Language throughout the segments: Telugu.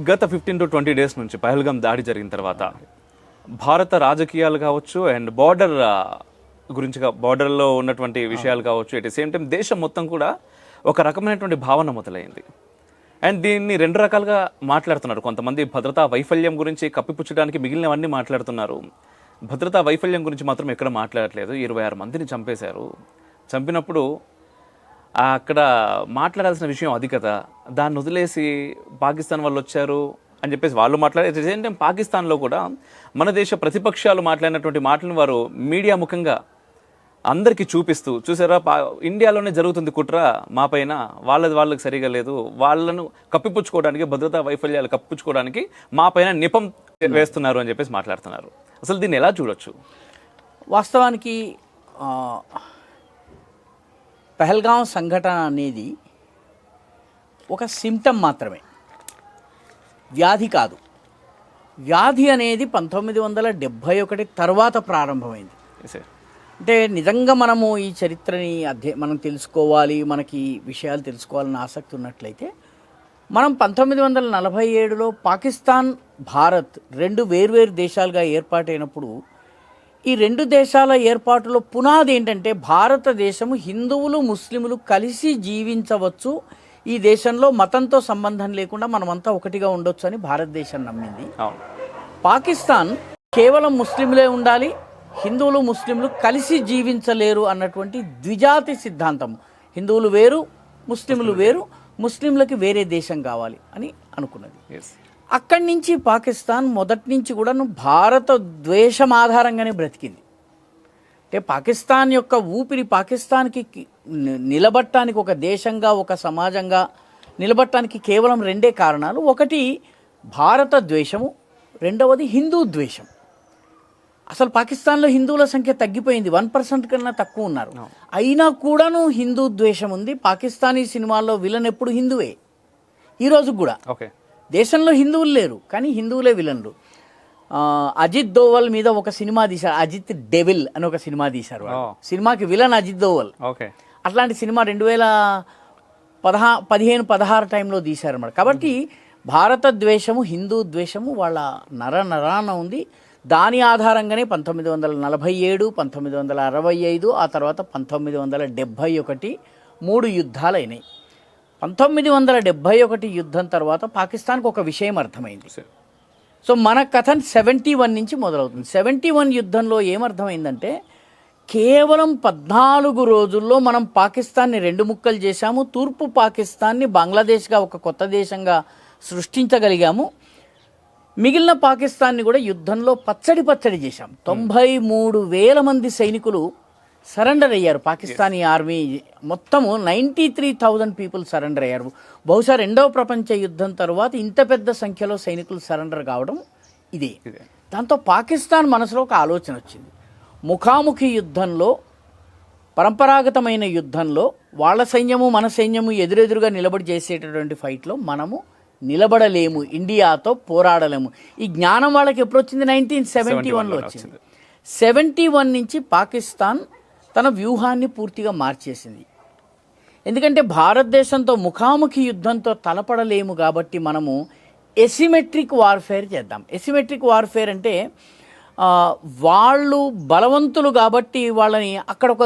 గత ఫిఫ్టీన్ టు ట్వంటీ డేస్ నుంచి పహల్గాం దాడి జరిగిన తర్వాత భారత రాజకీయాలు కావచ్చు అండ్ బార్డర్ గురించి బార్డర్లో ఉన్నటువంటి విషయాలు కావచ్చు ఎట్ సేమ్ టైం దేశం మొత్తం కూడా ఒక రకమైనటువంటి భావన మొదలైంది. అండ్ దీన్ని రెండు రకాలుగా మాట్లాడుతున్నారు. కొంతమంది భద్రతా వైఫల్యం గురించి కప్పిపుచ్చడానికి మిగిలినవన్నీ మాట్లాడుతున్నారు. భద్రతా వైఫల్యం గురించి మాత్రం ఎక్కడ మాట్లాడట్లేదు. ఇరవై ఆరు మందిని చంపేశారు. చంపినప్పుడు అక్కడ మాట్లాడాల్సిన విషయం అది కదా. దాన్ని వదిలేసి పాకిస్తాన్ వాళ్ళు వచ్చారు అని చెప్పేసి వాళ్ళు మాట్లాడే సేమ్ టైం పాకిస్తాన్లో కూడా మన దేశ ప్రతిపక్షాలు మాట్లాడినటువంటి మాటలను వారు మీడియా ముఖంగా అందరికీ చూపిస్తూ చూసారా పా ఇండియాలోనే జరుగుతుంది కుట్ర మా పైన వాళ్ళది వాళ్ళకి సరిగా లేదు వాళ్ళను కప్పిపుచ్చుకోవడానికి భద్రతా వైఫల్యాలు కప్పిపుచ్చుకోవడానికి మా పైన నిపం వేస్తున్నారు అని చెప్పేసి మాట్లాడుతున్నారు. అసలు దీన్ని ఎలా చూడొచ్చు? వాస్తవానికి పహల్గాం సంఘటన అనేది ఒక సిమ్టమ్ మాత్రమే. వ్యాధి కాదు. వ్యాధి అనేది పంతొమ్మిది వందల డెబ్భై ఒకటి తర్వాత ప్రారంభమైంది. అంటే నిజంగా మనము ఈ చరిత్రని అధ్యయ మనం తెలుసుకోవాలి మనకి విషయాలు తెలుసుకోవాలని ఆసక్తి ఉన్నట్లయితే మనం పంతొమ్మిది వందల నలభై ఏడులో పాకిస్తాన్ భారత్ రెండు వేర్వేరు దేశాలుగా ఏర్పాటైనప్పుడు ఈ రెండు దేశాల ఏర్పాటులో పునాది ఏంటంటే భారతదేశము హిందువులు ముస్లిములు కలిసి జీవించవచ్చు. ఈ దేశంలో మతంతో సంబంధం లేకుండా మనమంతా ఒకటిగా ఉండొచ్చు అని భారతదేశం నమ్మింది. పాకిస్తాన్ కేవలం ముస్లింలే ఉండాలి హిందువులు ముస్లింలు కలిసి జీవించలేరు అన్నటువంటి ద్విజాతి సిద్ధాంతం. హిందువులు వేరు ముస్లింలు వేరు ముస్లింలకి వేరే దేశం కావాలి అని అనుకున్నది. అక్కడి నుంచి పాకిస్తాన్ మొదటి నుంచి కూడాను భారత ద్వేషం ఆధారంగానే బ్రతికింది. అంటే పాకిస్తాన్ యొక్క ఊపిరి పాకిస్తాన్కి నిలబట్టడానికి ఒక దేశంగా ఒక సమాజంగా నిలబట్టడానికి కేవలం రెండే కారణాలు. ఒకటి భారత ద్వేషము రెండవది హిందూ ద్వేషం. అసలు పాకిస్తాన్లో హిందువుల సంఖ్య తగ్గిపోయింది వన్ పర్సెంట్ కన్నా తక్కువ ఉన్నారు. అయినా కూడాను హిందూ ద్వేషం ఉంది పాకిస్తానీ సినిమాల్లో విలన్ ఎప్పుడు హిందువే. ఈ రోజు కూడా. ఓకే. దేశంలో హిందువులు లేరు కానీ హిందువులే విలన్లు. అజిత్ దోవల్ మీద ఒక సినిమా తీశారు అజిత్ డెవిల్ అని ఒక సినిమా తీశారు. సినిమాకి విలన్ అజిత్ దోవల్. ఓకే. అట్లాంటి సినిమా రెండు వేల పదహా పదిహేను పదహారు టైంలో తీశారు అన్నమాట. కాబట్టి భారత ద్వేషము హిందూ ద్వేషము వాళ్ళ నర నరాన ఉంది. దాని ఆధారంగానే పంతొమ్మిది వందల నలభై ఏడు పంతొమ్మిది వందల అరవై ఐదు ఆ తర్వాత పంతొమ్మిది వందల డెబ్భై ఒకటి మూడు యుద్ధాలు అయినాయి. పంతొమ్మిది వందల డెబ్భై ఒకటి యుద్ధం తర్వాత పాకిస్తాన్కి ఒక విషయం అర్థమైంది. సో మన కథ సెవెంటీ వన్ నుంచి మొదలవుతుంది. సెవెంటీ వన్ యుద్ధంలో ఏమర్థమైందంటే కేవలం పద్నాలుగు రోజుల్లో మనం పాకిస్తాన్ని రెండు ముక్కలు చేశాము తూర్పు పాకిస్తాన్ని బంగ్లాదేశ్గా ఒక కొత్త దేశంగా సృష్టించగలిగాము మిగిలిన పాకిస్తాన్ని కూడా యుద్ధంలో పచ్చడి పచ్చడి చేశాం. తొంభై మూడు వేల మంది సైనికులు సరెండర్ అయ్యారు పాకిస్తానీ ఆర్మీ. మొత్తము ninety three thousand people surrender అయ్యారు. బహుశా రెండవ ప్రపంచ యుద్ధం తర్వాత ఇంత పెద్ద సంఖ్యలో సైనికులు సరెండర్ కావడం ఇదే. దాంతో పాకిస్తాన్ మనసులో ఒక ఆలోచన వచ్చింది. ముఖాముఖి యుద్ధంలో పరంపరాగతమైన యుద్ధంలో వాళ్ళ సైన్యము మన సైన్యము ఎదురెదురుగా నిలబడి చేసేటటువంటి ఫైట్లో మనము నిలబడలేము. ఇండియాతో పోరాడలేము. ఈ జ్ఞానం వాళ్ళకి ఎప్పుడు వచ్చింది నైన్టీన్ సెవెంటీ వన్లో వచ్చింది. సెవెంటీ వన్ నుంచి పాకిస్తాన్ తన వ్యూహాన్ని పూర్తిగా మార్చేసింది. ఎందుకంటే భారతదేశంతో ముఖాముఖి యుద్ధంతో తలపడలేము కాబట్టి మనము ఎసిమెట్రిక్ వార్ఫేర్ చేద్దాం. ఎసిమెట్రిక్ వార్ఫేర్ అంటే వాళ్ళు బలవంతులు కాబట్టి వాళ్ళని అక్కడ ఒక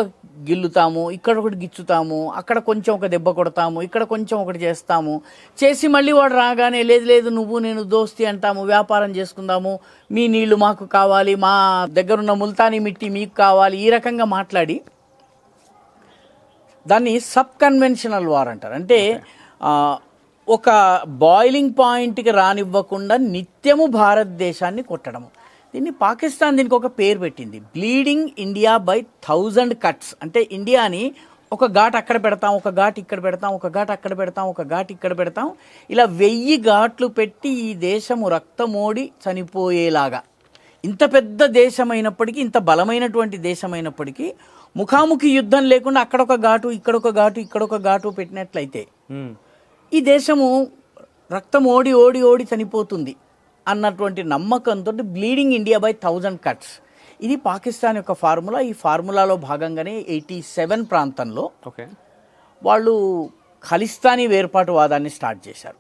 గిల్లుతాము ఇక్కడ ఒకటి గిచ్చుతాము అక్కడ కొంచెం ఒక దెబ్బ కొడతాము ఇక్కడ కొంచెం ఒకటి చేస్తాము. చేసి మళ్ళీ వాడు రాగానే లేదు లేదు నువ్వు నేను దోస్తి అంటాము వ్యాపారం చేసుకుందాము మీ నీళ్ళు మాకు కావాలి మా దగ్గరున్న ముల్తానీ మిట్టి మీకు కావాలి ఈ రకంగా మాట్లాడి దాన్ని సబ్ కన్వెన్షనల్ వార్ అంటారు. అంటే ఒక బాయిలింగ్ పాయింట్కి రానివ్వకుండా నిత్యము భారతదేశాన్ని కొట్టడము. దీన్ని పాకిస్తాన్ దీనికి ఒక పేరు పెట్టింది. Bleeding India by thousand cuts అంటే ఇండియాని ఒక ఘాట్ అక్కడ పెడతాం ఒక ఘాట్ ఇక్కడ పెడతాం ఒక ఘాట్ అక్కడ పెడతాం ఒక ఘాట్ ఇక్కడ పెడతాం. ఇలా వెయ్యి ఘాట్లు పెట్టి ఈ దేశము రక్తమోడి చనిపోయేలాగా. ఇంత పెద్ద దేశమైనప్పటికీ ఇంత బలమైనటువంటి దేశమైనప్పటికీ ముఖాముఖి యుద్ధం లేకుండా అక్కడ ఒక ఘాటు ఇక్కడ ఒక ఘాటు ఇక్కడ ఒక ఘాటు పెట్టినట్లయితే. ఈ దేశము రక్తం ఓడి ఓడి ఓడి చనిపోతుంది. అన్నటువంటి నమ్మకంతో bleeding India by thousand cuts ఇది పాకిస్తాన్ యొక్క ఫార్ములా. ఈ ఫార్ములాలో భాగంగానే ఎయిటీ సెవెన్ ప్రాంతంలో ఓకే. వాళ్ళు ఖలిస్తానీ వేర్పాటువాదాన్ని స్టార్ట్ చేశారు.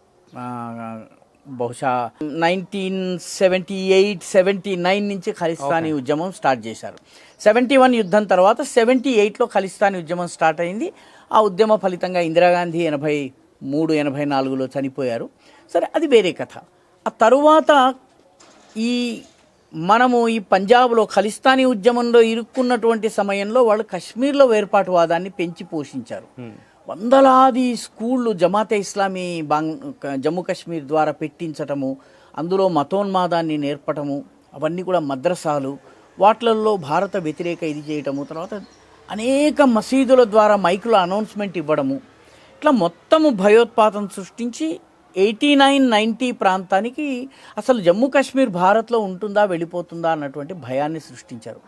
బహుశా nineteen seventy eight seventy nine నుంచి ఖలిస్తానీ ఉద్యమం స్టార్ట్ చేశారు. సెవెంటీ వన్ యుద్ధం తర్వాత సెవెంటీ ఎయిట్లో ఖలిస్తానీ ఉద్యమం స్టార్ట్ అయింది. ఆ ఉద్యమ ఫలితంగా ఇందిరాగాంధీ ఎనభై మూడు ఎనభై నాలుగులో చనిపోయారు. సరే అది వేరే కథ. ఆ తరువాత ఈ మనము ఈ పంజాబ్లో ఖలిస్తానీ ఉద్యమంలో ఇరుక్కున్నటువంటి సమయంలో వాళ్ళు కశ్మీర్లో వేర్పాటువాదాన్ని పెంచి పోషించారు. వందలాది స్కూళ్ళు జమాతే ఇస్లామీ బాంగ్ జమ్మూ కాశ్మీర్ ద్వారా పెట్టించటము అందులో మతోన్మాదాన్ని నేర్పటము అవన్నీ కూడా మద్రసాలు వాటిలలో భారత వ్యతిరేక ఇది చేయటము తర్వాత అనేక మసీదుల ద్వారా మైకుల అనౌన్స్మెంట్ ఇవ్వడము ఇట్లా మొత్తము భయోత్పాతం సృష్టించి ఎయిటీ నైన్ నైంటీ ప్రాంతానికి అసలు జమ్మూ కాశ్మీర్ భారత్లో ఉంటుందా వెళ్ళిపోతుందా అన్నటువంటి భయాన్ని సృష్టించారు.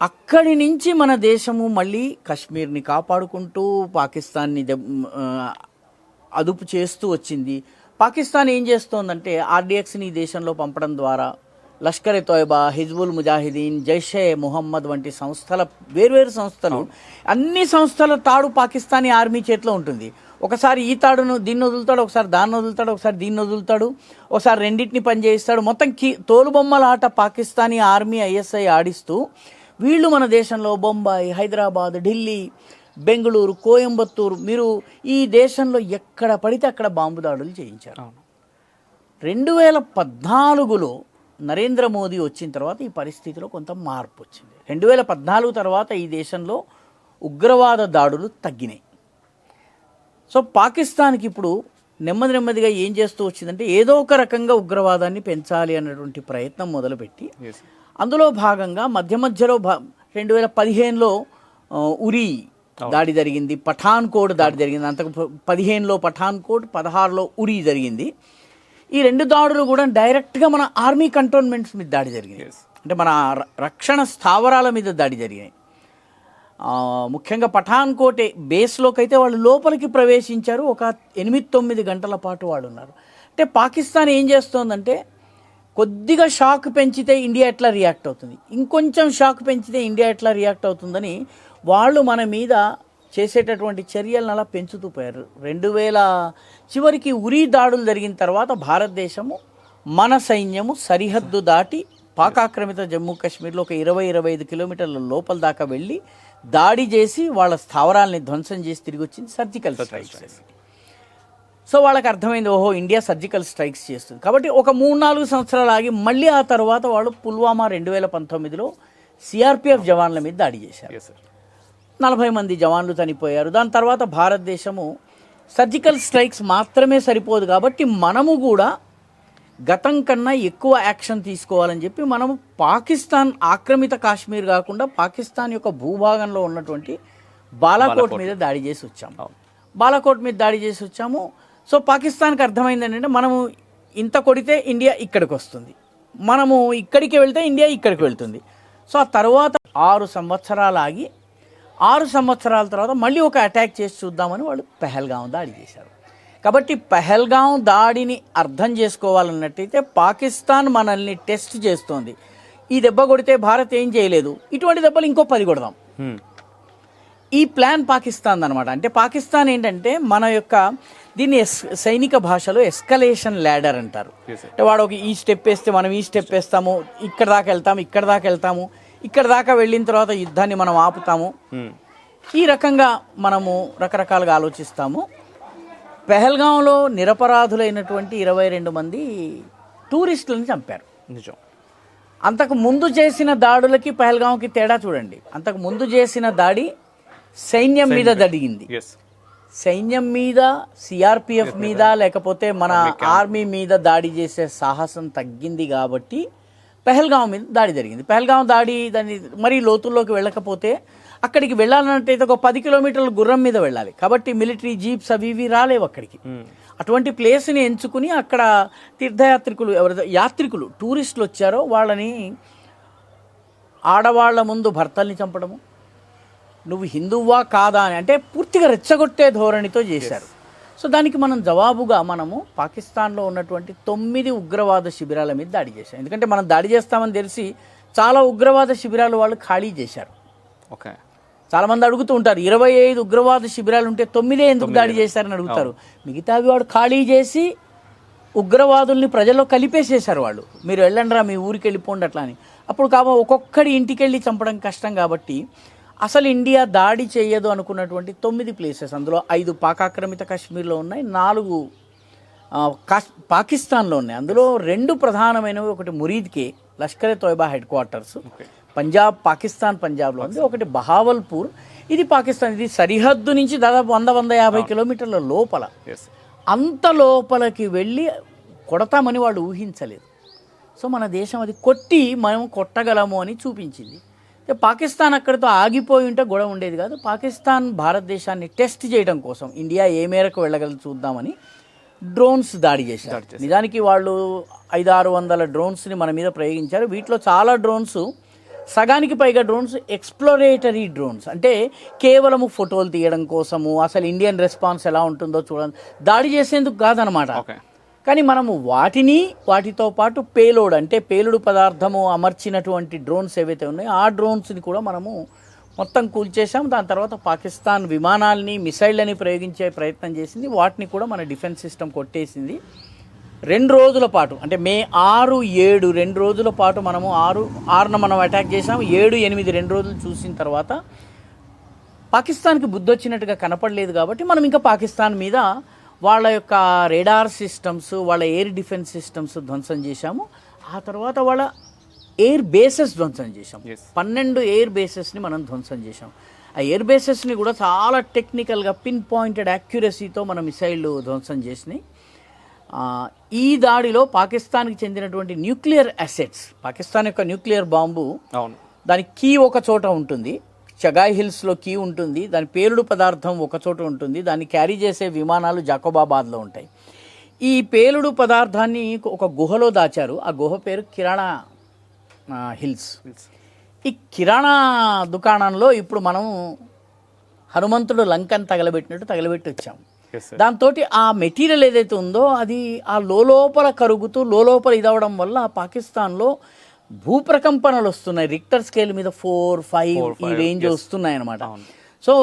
అక్కడి నుంచి మన దేశము మళ్ళీ కశ్మీర్ని కాపాడుకుంటూ పాకిస్తాన్ని అదుపు చేస్తూ వచ్చింది. పాకిస్తాన్ ఏం చేస్తోందంటే ఆర్డిఎక్స్ని ఈ దేశంలో పంపడం ద్వారా లష్కర్ ఎ తోయబా హిజ్బుల్ ముజాహిదీన్ జైషే ముహమ్మద్ వంటి సంస్థల వేర్వేరు సంస్థలు అన్ని సంస్థల తాడు పాకిస్తానీ ఆర్మీ చేతిలో ఉంటుంది. ఒకసారి ఈ తాడును దీన్ని వదులుతాడు ఒకసారి దాన్ని వదులుతాడు ఒకసారి దీన్ని వదులుతాడు ఒకసారి రెండింటిని పనిచేయిస్తాడు. మొత్తం కీ తోలుబొమ్మల ఆట పాకిస్తానీ ఆర్మీ ఐఎస్ఐ ఆడిస్తూ వీళ్ళు మన దేశంలో బొంబాయి హైదరాబాద్ ఢిల్లీ బెంగళూరు కోయంబత్తూరు మీరు ఈ దేశంలో ఎక్కడ పడితే అక్కడ బాంబు దాడులు చేయించారు. రెండు వేల పద్నాలుగులో నరేంద్ర మోదీ వచ్చిన తర్వాత ఈ పరిస్థితిలో కొంత మార్పు వచ్చింది. రెండు వేల పద్నాలుగు తర్వాత ఈ దేశంలో ఉగ్రవాద దాడులు తగ్గినాయి. సో పాకిస్తాన్కి ఇప్పుడు నెమ్మది నెమ్మదిగా ఏం చేస్తూ వచ్చిందంటే ఏదో ఒక రకంగా ఉగ్రవాదాన్ని పెంచాలి అన్నటువంటి ప్రయత్నం మొదలుపెట్టి అందులో భాగంగా మధ్య మధ్యలో భా రెండు వేల పదిహేనులో ఉరి దాడి జరిగింది పఠాన్ కోడ్ దాడి జరిగింది అంతకు పదిహేనులో పఠాన్ కోడ్ పదహారులో ఉరి జరిగింది. ఈ రెండు దాడులు కూడా డైరెక్ట్గా మన ఆర్మీ కంటోన్మెంట్స్ మీద దాడి జరిగింది. అంటే మన రక్షణ స్థావరాల మీద దాడి జరిగాయి ఆ, ముఖ్యంగా పఠాన్ కోటే బేస్లోకి అయితే వాళ్ళు లోపలికి ప్రవేశించారు. ఒక ఎనిమిది తొమ్మిది గంటల పాటు వాళ్ళు ఉన్నారు అంటే పాకిస్తాన్ ఏం చేస్తోందంటే కొద్దిగా షాక్ పెంచితే ఇండియా ఎట్లా రియాక్ట్ అవుతుంది? ఇంకొంచెం షాక్ పెంచితే ఇండియా ఎట్లా రియాక్ట్ అవుతుందని వాళ్ళు మన మీద చేసేటటువంటి చర్యలను అలా పెంచుతూ పోయారు. రెండు వేల చివరికి ఉరి దాడులు జరిగిన తర్వాత భారతదేశము మన సైన్యము సరిహద్దు దాటి పాకాక్రమిత జమ్మూ కాశ్మీర్లో ఒక ఇరవై ఇరవై ఐదు కిలోమీటర్ల లోపల దాకా వెళ్ళి దాడి చేసి వాళ్ళ స్థావరాల్ని ధ్వంసం చేసి తిరిగి వచ్చింది సర్జికల్ స్ట్రైక్స్ సో వాళ్ళకి అర్థమైంది ఓహో ఇండియా సర్జికల్ స్ట్రైక్స్ చేస్తుంది. కాబట్టి ఒక మూడు నాలుగు సంవత్సరాలు ఆగి మళ్ళీ ఆ తర్వాత వాళ్ళు పుల్వామా రెండు వేల పంతొమ్మిదిలో సిఆర్పిఎఫ్ జవాన్ల మీద దాడి చేశారు. నలభై మంది జవాన్లు చనిపోయారు. దాని తర్వాత భారతదేశము సర్జికల్ స్ట్రైక్స్ మాత్రమే సరిపోదు కాబట్టి మనము కూడా గతం కన్నా ఎక్కువ యాక్షన్ తీసుకోవాలని చెప్పి మనము పాకిస్తాన్ ఆక్రమిత కాశ్మీర్ కాకుండా పాకిస్తాన్ యొక్క భూభాగంలో ఉన్నటువంటి బాలాకోట్ మీద దాడి చేసి వచ్చాము. బాలాకోట్ మీద దాడి చేసి వచ్చాము. సో పాకిస్తాన్కి అర్థమైంది ఏంటంటే మనము ఇంత కొడితే ఇండియా ఇక్కడికి వస్తుంది. మనము ఇక్కడికి వెళ్తే ఇండియా ఇక్కడికి వెళ్తుంది. సో ఆ తర్వాత ఆరు సంవత్సరాలు ఆగి ఆరు సంవత్సరాల తర్వాత మళ్ళీ ఒక అటాక్ చేసి చూద్దామని వాళ్ళు పెహల్గాం దాడి చేశారు. కాబట్టి పెహల్గాం దాడిని అర్థం చేసుకోవాలన్నట్టయితే పాకిస్తాన్ మనల్ని టెస్ట్ చేస్తోంది. ఈ దెబ్బ కొడితే భారత్ ఏం చేయలేదు. ఇటువంటి దెబ్బలు ఇంకో పది కొడదాం. ఈ ప్లాన్ పాకిస్తాన్ అనమాట అంటే పాకిస్తాన్ ఏంటంటే మన యొక్క దీన్ని ఎస్ సైనిక భాషలో ఎస్కలేషన్ ల్యాడర్ అంటారు. అంటే వాడు ఒక ఈ స్టెప్ వేస్తే మనం ఈ స్టెప్ వేస్తాము ఇక్కడ దాకా వెళ్తాము ఇక్కడ దాకా వెళ్తాము ఇక్కడ దాకా వెళ్ళిన తర్వాత యుద్ధాన్ని మనం ఆపుతాము. ఈ రకంగా మనము రకరకాలుగా ఆలోచిస్తాము. పెహల్గాంలో నిరపరాధులైనటువంటి ఇరవై రెండు మంది టూరిస్టులను చంపారు. నిజం. అంతకు ముందు చేసిన దాడులకి పహల్గాంకి తేడా చూడండి. అంతకు ముందు చేసిన దాడి సైన్యం మీద జరిగింది. సైన్యం మీద సిఆర్పిఎఫ్ మీద లేకపోతే మన ఆర్మీ మీద దాడి చేసే సాహసం తగ్గింది కాబట్టి పెహల్గాం మీద దాడి జరిగింది. పెహల్గాం దాడి దాని మరీ లోతుల్లోకి వెళ్ళకపోతే అక్కడికి వెళ్ళాలంటే ఒక పది కిలోమీటర్ల గుర్రం మీద వెళ్ళాలి. కాబట్టి మిలిటరీ జీప్స్ అవి ఇవి రాలేవు అక్కడికి. అటువంటి ప్లేస్ని ఎంచుకుని అక్కడ తీర్థయాత్రికులు ఎవరైతే యాత్రికులు టూరిస్టులు వచ్చారో వాళ్ళని ఆడవాళ్ళ ముందు భర్తల్ని చంపడము. నువ్వు హిందువా కాదా అని అంటే పూర్తిగా రెచ్చగొట్టే ధోరణితో చేశారు. సో దానికి మనం జవాబుగా మనము పాకిస్తాన్లో ఉన్నటువంటి తొమ్మిది ఉగ్రవాద శిబిరాల మీద దాడి చేశాం. ఎందుకంటే మనం దాడి చేస్తామని తెలిసి చాలా ఉగ్రవాద శిబిరాలు వాళ్ళు ఖాళీ చేశారు. ఓకే. చాలా మంది అడుగుతూ ఉంటారు ఇరవై ఐదు ఉగ్రవాద శిబిరాలు ఉంటే తొమ్మిదే ఎందుకు దాడి చేశారని అడుగుతారు. మిగతావి వాడు ఖాళీ చేసి ఉగ్రవాదుల్ని ప్రజల్లో కలిపేసేశారు వాళ్ళు. మీరు వెళ్ళండిరా మీ ఊరికి వెళ్ళిపోండి అట్లా అని. అప్పుడు కాబ ఒక్కొక్కడి ఇంటికి వెళ్ళి చంపడం కష్టం కాబట్టి అసలు ఇండియా దాడి చేయదు అనుకున్నటువంటి తొమ్మిది ప్లేసెస్ అందులో ఐదు పాకాక్రమిత కాశ్మీర్లో ఉన్నాయి నాలుగు పాకిస్తాన్లో ఉన్నాయి. అందులో రెండు ప్రధానమైనవి ఒకటి మురీద్కే లష్కర్ తోయబా హెడ్ క్వార్టర్స్. పంజాబ్ పాకిస్తాన్ పంజాబ్లో ఉంది. ఒకటి బహావల్పూర్. ఇది పాకిస్తాన్ ఇది సరిహద్దు నుంచి దాదాపు వంద వంద యాభై కిలోమీటర్ల లోపల. అంత లోపలికి వెళ్ళి కొడతామని వాళ్ళు ఊహించలేదు. సో మన దేశం అది కొట్టి మనం కొట్టగలము అని చూపించింది. పాకిస్తాన్ అక్కడితో ఆగిపోయి ఉంటే గొడవ ఉండేది కాదు. పాకిస్తాన్ భారతదేశాన్ని టెస్ట్ చేయడం కోసం ఇండియా ఏ మేరకు వెళ్ళగలదు చూద్దామని డ్రోన్స్ దాడి చేశారు. నిజానికి వాళ్ళు ఐదు ఆరు వందల డ్రోన్స్ని మన మీద ప్రయోగించారు. వీటిలో చాలా డ్రోన్స్ సగానికి పైగా డ్రోన్స్ ఎక్స్ప్లోరేటరీ డ్రోన్స్ అంటే కేవలము ఫోటోలు తీయడం కోసము అసలు ఇండియన్ రెస్పాన్స్ ఎలా ఉంటుందో చూడండి. దాడి చేసేందుకు కాదనమాట కానీ మనము వాటిని వాటితో పాటు పేలోడ్ అంటే పేలుడు పదార్థము అమర్చినటువంటి డ్రోన్స్ ఏవైతే ఉన్నాయో ఆ డ్రోన్స్ని కూడా మనము మొత్తం కూల్చేసాం దాని తర్వాత పాకిస్తాన్ విమానాల్ని మిసైళ్ళని ప్రయోగించే ప్రయత్నం చేసింది. వాటిని కూడా మన డిఫెన్స్ సిస్టమ్ కొట్టేసింది. రెండు రోజుల పాటు అంటే మే ఆరు ఏడు రెండు రోజుల పాటు మనము ఆరు ఆరున మనం అటాక్ చేసాం ఏడు ఎనిమిది రెండు రోజులు చూసిన తర్వాత పాకిస్తాన్కి బుద్ధి వచ్చినట్టుగా కనపడలేదు కాబట్టి మనం ఇంకా పాకిస్తాన్ మీద వాళ్ళ యొక్క రేడార్ సిస్టమ్స్ వాళ్ళ ఎయిర్ డిఫెన్స్ సిస్టమ్స్ ధ్వంసం చేశాము. ఆ తర్వాత వాళ్ళ ఎయిర్ బేసెస్ ధ్వంసం చేశాం. పన్నెండు ఎయిర్ బేసెస్ని మనం ధ్వంసం చేశాం ఆ ఎయిర్ బేసెస్ని కూడా చాలా టెక్నికల్గా పిన్ పాయింటెడ్ యాక్యురసీతో మన మిసైళ్ళు ధ్వంసం చేసినాయి. ఈ దాడిలో పాకిస్తాన్కి చెందినటువంటి న్యూక్లియర్ అసెట్స్ పాకిస్తాన్ యొక్క న్యూక్లియర్ బాంబు అవును. దాని కీ ఒక చోట ఉంటుంది చగాయ్ హిల్స్లో కీ ఉంటుంది దాని పేలుడు పదార్థం ఒక చోట ఉంటుంది దాన్ని క్యారీ చేసే విమానాలు జాకోబాబాద్లో ఉంటాయి. ఈ పేలుడు పదార్థాన్ని ఒక గుహలో దాచారు ఆ గుహ పేరు కిరాణా హిల్స్. ఈ కిరాణా దుకాణంలో ఇప్పుడు మనం హనుమంతుడు లంకను తగలబెట్టినట్టు తగలబెట్టి వచ్చాం ఎస్ దాంతో ఆ మెటీరియల్ ఏదైతే ఉందో అది ఆ లోపల కరుగుతూ లోపల ఇదవడం వల్ల పాకిస్తాన్లో భూప్రకంపనలు వస్తున్నాయి. రిక్టర్ స్కేల్ మీద ఫోర్ ఫైవ్ ఈ రేంజ్ వస్తున్నాయి అనమాట సో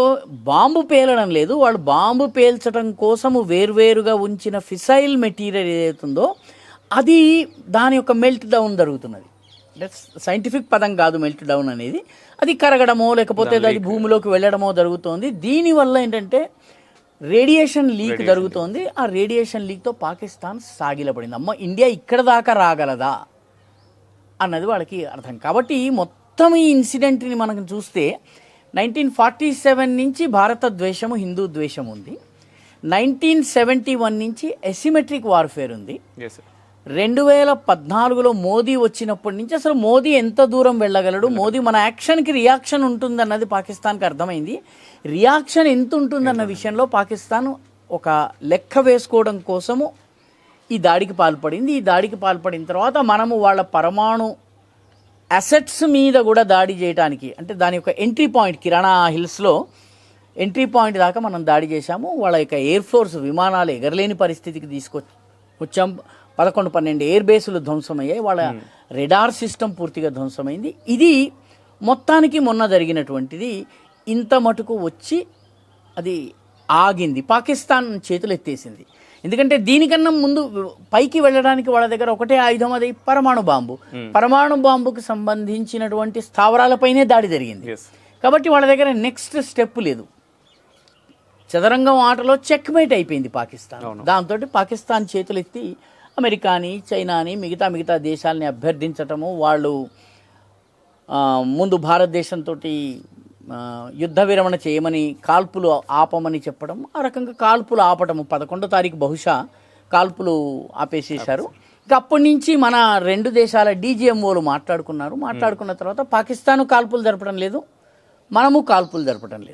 బాంబు పేలడం లేదు. వాళ్ళు బాంబు పేల్చడం కోసము వేర్వేరుగా ఉంచిన ఫిసైల్ మెటీరియల్ ఏదైతుందో అది దాని యొక్క మెల్ట్ డౌన్ జరుగుతున్నది. సైంటిఫిక్ పదం కాదు మెల్ట్ డౌన్ అనేది. అది కరగడమో లేకపోతే అది భూమిలోకి వెళ్ళడమో జరుగుతోంది. దీనివల్ల ఏంటంటే రేడియేషన్ లీక్ జరుగుతోంది. ఆ రేడియేషన్ లీక్తో పాకిస్తాన్ సాగిలపడింది. అమ్మ ఇండియా ఇక్కడ దాకా రాగలదా? అన్నది వాళ్ళకి అర్థం. కాబట్టి మొత్తం ఈ ఇన్సిడెంట్ని మనం చూస్తే నైన్టీన్ ఫార్టీ సెవెన్ నుంచి భారత ద్వేషము హిందూ ద్వేషం ఉంది. నైన్టీన్ సెవెంటీ వన్ నుంచి ఎసిమెట్రిక్ వార్ఫేర్ ఉంది. రెండు వేల పద్నాలుగులో మోదీ వచ్చినప్పటి నుంచి అసలు మోదీ ఎంత దూరం వెళ్ళగలడు? మోదీ మన యాక్షన్కి రియాక్షన్ ఉంటుందన్నది పాకిస్తాన్కి అర్థమైంది. రియాక్షన్ ఎంత ఉంటుందన్న విషయంలో పాకిస్తాన్ ఒక లెక్క వేసుకోవడం కోసము ఈ దాడికి పాల్పడింది. ఈ దాడికి పాల్పడిన తర్వాత మనము వాళ్ళ పరమాణు అసెట్స్ మీద కూడా దాడి చేయడానికి అంటే దాని యొక్క ఎంట్రీ పాయింట్ కిరాణా హిల్స్లో ఎంట్రీ పాయింట్ దాకా మనం దాడి చేశాము. వాళ్ళ యొక్క ఎయిర్ ఫోర్స్ విమానాలు ఎగరలేని పరిస్థితికి తీసుకొచ్చి పదకొండు పన్నెండు ఎయిర్ బేసులు ధ్వంసమయ్యాయి. వాళ్ళ రెడార్ సిస్టమ్ పూర్తిగా ధ్వంసమైంది. ఇది మొత్తానికి మొన్న జరిగినటువంటిది. ఇంత మటుకు వచ్చి అది ఆగింది. పాకిస్తాన్ చేతులు ఎత్తేసింది. ఎందుకంటే దీనికన్నా ముందు పైకి వెళ్ళడానికి వాళ్ళ దగ్గర ఒకటే ఆయుధం అది పరమాణు బాంబు. పరమాణు బాంబుకు సంబంధించినటువంటి స్థావరాలపైనే దాడి జరిగింది. కాబట్టి వాళ్ళ దగ్గర నెక్స్ట్ స్టెప్ లేదు. చదరంగం ఆటలో చెక్మేట్ అయిపోయింది పాకిస్తాన్. దాంతో పాకిస్తాన్ చేతులెత్తి అమెరికాని చైనాని మిగతా మిగతా దేశాలని అభ్యర్థించటము వాళ్ళు ముందు భారతదేశంతో యుద్ధ విరమణ చేయమని కాల్పులు ఆపమని చెప్పడం ఆ రకంగా కాల్పులు ఆపటము. పదకొండో తారీఖు బహుశా కాల్పులు ఆపేసేశారు. ఇంకా అప్పటి నుంచి మన రెండు దేశాల డీజీఎంఓలు మాట్లాడుకున్నారు. మాట్లాడుకున్న తర్వాత పాకిస్తాన్ కాల్పులు జరపడం లేదు మనము కాల్పులు జరపడం లేదు.